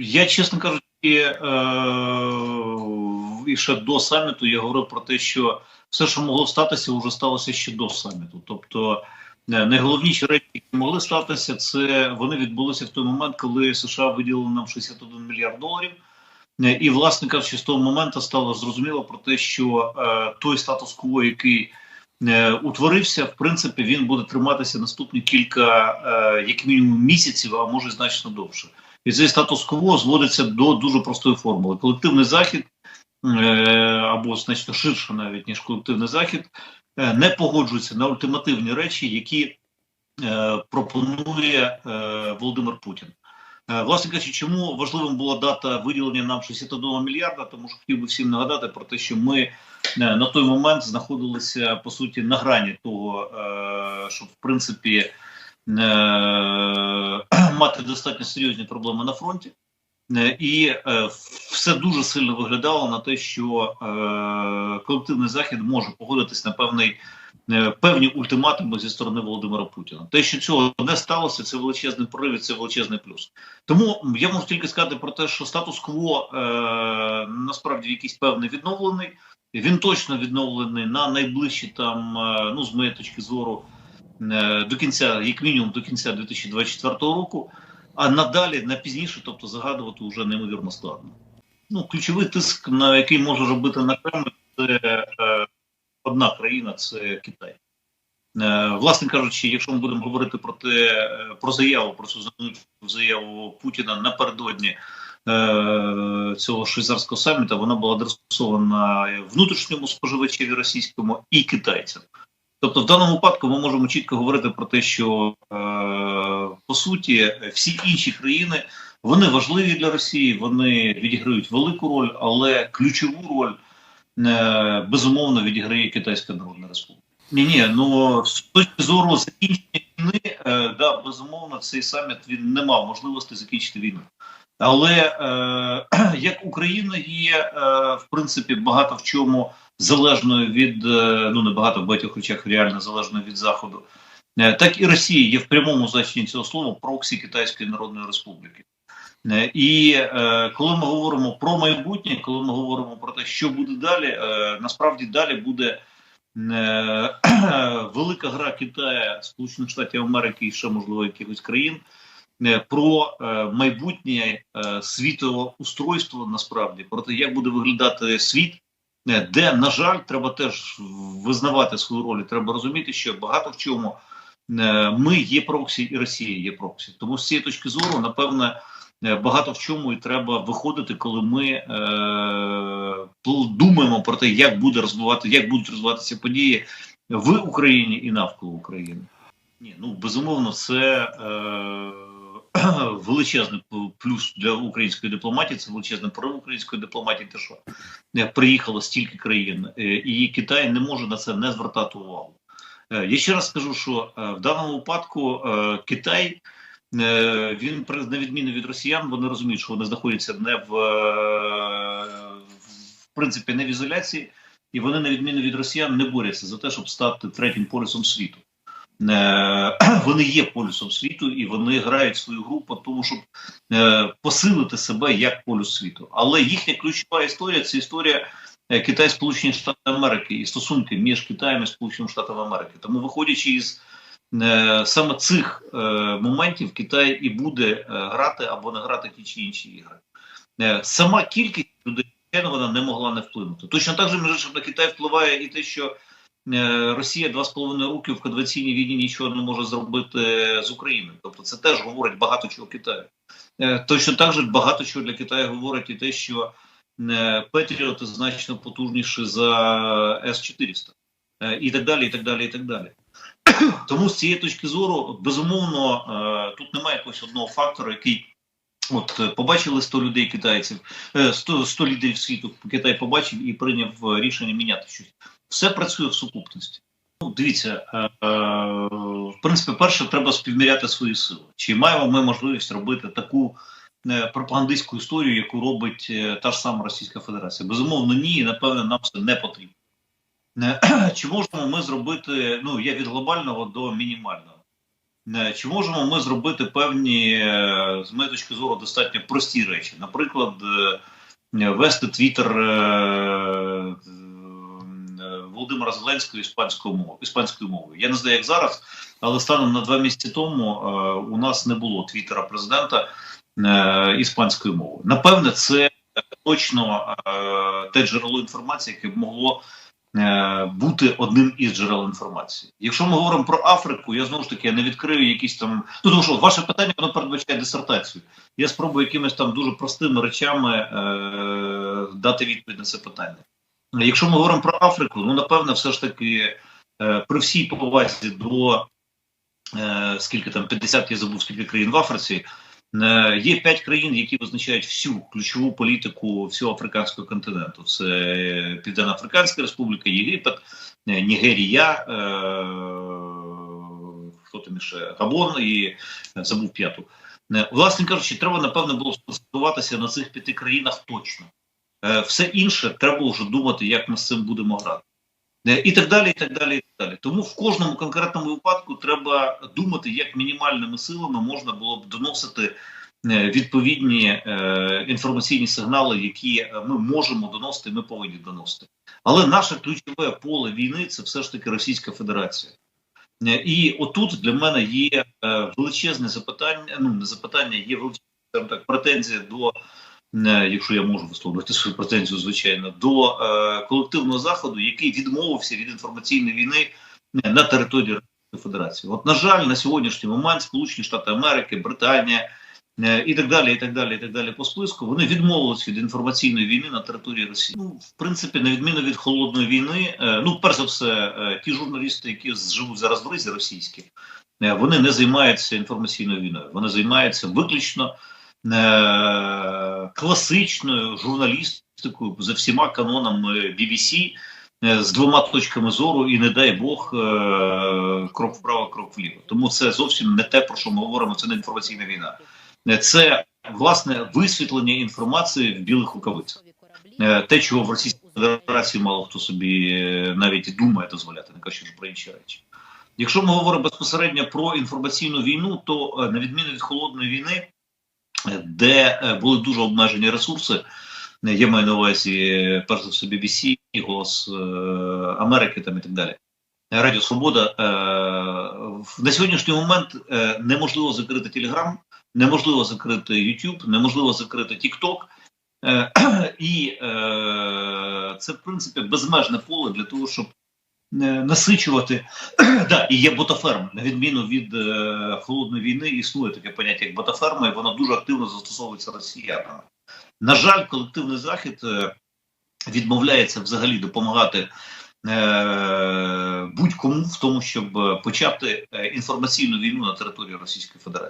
Я, чесно кажучи, е, і ще до саміту я говорив про те, що все, що могло статися, вже сталося ще до саміту. Тобто е, найголовніші речі, які могли статися, це вони відбулися в той момент, коли США виділили нам 61 мільярд доларів. Е, І, власне кажучи, з того моменту стало зрозуміло про те, що той статус-кво, який е, утворився, в принципі, він буде триматися наступні кілька, як мінімум, місяців, а може значно довше. І цей статус-кво зводиться до дуже простої формули: колективний захід е, або значно ширше, навіть ніж колективний захід, е, не погоджується на ультимативні речі, які е, пропонує Володимир Путін. Власне кажучи, чому важливим була дата виділення нам 61 мільярда? Тому що хотів би всім нагадати про те, що ми на той момент знаходилися по суті на грані того, щоб в принципі мати достатньо серйозні проблеми на фронті. Е, І е, все дуже сильно виглядало на те, що е, колективний захід може погодитись на певний е, певні ультиматуми зі сторони Володимира Путіна. Те, що цього не сталося, це величезний прорив, і це величезний плюс. Тому я можу тільки сказати про те, що статус-кво е, насправді якийсь певний відновлений. Він точно відновлений на найближчі там, е, ну з моєї точки зору, е, до кінця, як мінімум, до кінця 2024 року. А надалі на пізніше, тобто загадувати вже неймовірно складно. Ну, ключовий тиск, на який може робити на Кремль, це е, одна країна це Китай. Е, власне кажучи, якщо ми будемо говорити про те, е, про заяву, про цю заяву Путіна напередодні е, цього швейцарського саміта, вона була адресована внутрішньому споживачеві російському і китайцям. Тобто, в даному випадку ми можемо чітко говорити про те, що е, по суті всі інші країни вони важливі для Росії, вони відіграють велику роль, але ключову роль е, безумовно відіграє Китайська Народна Республіка. Ні, ні, ну з точки зору закінчення війни, е, да, безумовно, цей саміт він не мав можливості закінчити війну. Але е, як Україна є е, в принципі багато в чому залежною від е, ну не багато в багатьох речах реально залежною від заходу, е, так і Росія є в прямому значенні цього слова проксі Китайської Народної Республіки. Е, І е, коли ми говоримо про майбутнє, коли ми говоримо про те, що буде далі, е, насправді далі буде е, велика гра Китаю, Сполучених Штатів Америки і ще можливо якихось країн е, про е, майбутнє е, світове устройство насправді про те, як буде виглядати світ, е, де на жаль, треба теж визнавати свою роль. Треба розуміти, що багато в чому е, ми є проксі, і Росія є проксі. Тому з цієї точки зору, напевне. Е, Багато в чому і треба виходити, коли ми е, думаємо про те, як буде розвивати, як будуть розвиватися події в Україні і навколо України. Ні, ну безумовно, це е, величезний плюс для української дипломатії. Це величезний прорив української дипломатії. Те, що е, приїхало стільки країн, е, і Китай не може на це не звертати увагу. Е, я ще раз скажу, що в даному випадку Китай. Він на відміну від росіян, вони розуміють, що вони знаходяться не в, в принципі не в ізоляції, і вони, на відміну від росіян, не борються за те, щоб стати третім полюсом світу. Е, Вони є полюсом світу і вони грають свою гру по тому, щоб е, посилити себе як полюс світу. Але їхня ключова історія це історія е, Китай, Сполучені Штати Америки і стосунки між Китаєм і Сполученими Штатами Америки. Тому, виходячи із саме цих моментів Китай і буде грати або не грати ті чи інші ігри. Сама кількість людей вона не могла не вплинути. Точно так же між на Китай впливає і те, що Росія два з половиною роки в конвенційній війні нічого не може зробити з Україною. Тобто це теж говорить багато чого Китаю. Е, точно так же багато чого для Китаю говорить і те, що е, Петріоти значно потужніші за С-400. Е, і так далі, і так далі, і так далі. Тому з цієї точки зору, безумовно, е, тут немає якогось одного фактора, який от е, побачили 100 людей китайців, е, 100, 100 лідерів світу, Китай побачив і прийняв е, рішення міняти щось. Все працює в сукупності. Ну, дивіться, е, е, в принципі, перше, треба співміряти свої сили. Чи маємо ми можливість робити таку е, пропагандистську історію, яку робить та ж сама Російська Федерація? Безумовно, ні, і напевне нам це не потрібно. Чи можемо ми зробити, ну я від глобального до мінімального? Чи можемо ми зробити певні, з моєї точки зору, достатньо прості речі? Наприклад, вести твіттер Володимира Зеленського іспанською мовою іспанською мовою. Я не знаю, як зараз, але станом на два місяці тому е, у нас не було твіттера президента е, іспанською мовою. Напевне, це точно е, те джерело інформації, яке б могло бути одним із джерел інформації. Якщо ми говоримо про Африку, я знову ж таки я не відкрию якісь там. Ну тому що ваше питання воно передбачає дисертацію. Я спробую якимись там дуже простими речами е, дати відповідь на це питання. Якщо ми говоримо про Африку, ну напевне, все ж таки е, при всій повазі до е, скільки там 50, я забув скільки країн в Африці. Е, Є п'ять країн, які визначають всю ключову політику всього африканського континенту. Це Південно-Африканська Республіка, Єгипет, е, Нігерія, е, хто там ще Габон і е, забув п'яту. Е, Власне кажучи, треба напевно було сконцентруватися на цих п'яти країнах точно. Е, Все інше треба вже думати, як ми з цим будемо грати. Е, І так далі, і так далі, і так далі. Тому в кожному конкретному випадку треба думати, як мінімальними силами можна було б доносити е, відповідні інформаційні сигнали, які ми можемо доносити, ми повинні доносити. Але наше ключове поле війни це все ж таки Російська Федерація. І отут для мене є величезне запитання. Ну не запитання, є величезна скажімо так претензія до. Е, Якщо я можу висловлювати свою претензію, звичайно, до е, колективного заходу, який відмовився від інформаційної війни е, на території Російської Федерації. От, на жаль, на сьогоднішній момент Сполучені Штати Америки, Британія і так далі, і так далі, і так далі по списку, вони відмовились від інформаційної війни на території Росії. Ну, в принципі, на відміну від холодної війни, ну, перш за все, ті журналісти, які живуть зараз в Ризі російські, вони не займаються інформаційною війною. Вони займаються виключно класичною журналістикою за всіма канонами BBC, е, з двома точками зору, і не дай Бог е, крок вправо, крок вліво. Тому це зовсім не те, про що ми говоримо. Це не інформаційна війна. Е, Це власне висвітлення інформації в білих рукавицях. Е, Те, чого в Російській Федерації мало хто собі е, навіть думає дозволяти, не кажучи про інші речі. Якщо ми говоримо безпосередньо про інформаційну війну, то е, на відміну від холодної війни, е, де е, були дуже обмежені ресурси, я маю на увазі перш за все BBC, Голос е, Америки там і так далі. Радіо Свобода е, на сьогоднішній момент неможливо закрити Телеграм, неможливо закрити YouTube, неможливо закрити TikTok. І це, в принципі, безмежне поле для того, щоб насичувати. да, і є ботаферм. На відміну від е, холодної війни, існує таке поняття, як ботаферма, і воно дуже активно застосовується росіянами. На жаль, колективний захід е, відмовляється взагалі допомагати е, будь-кому в тому, щоб е, почати інформаційну війну на території Російської Федерації.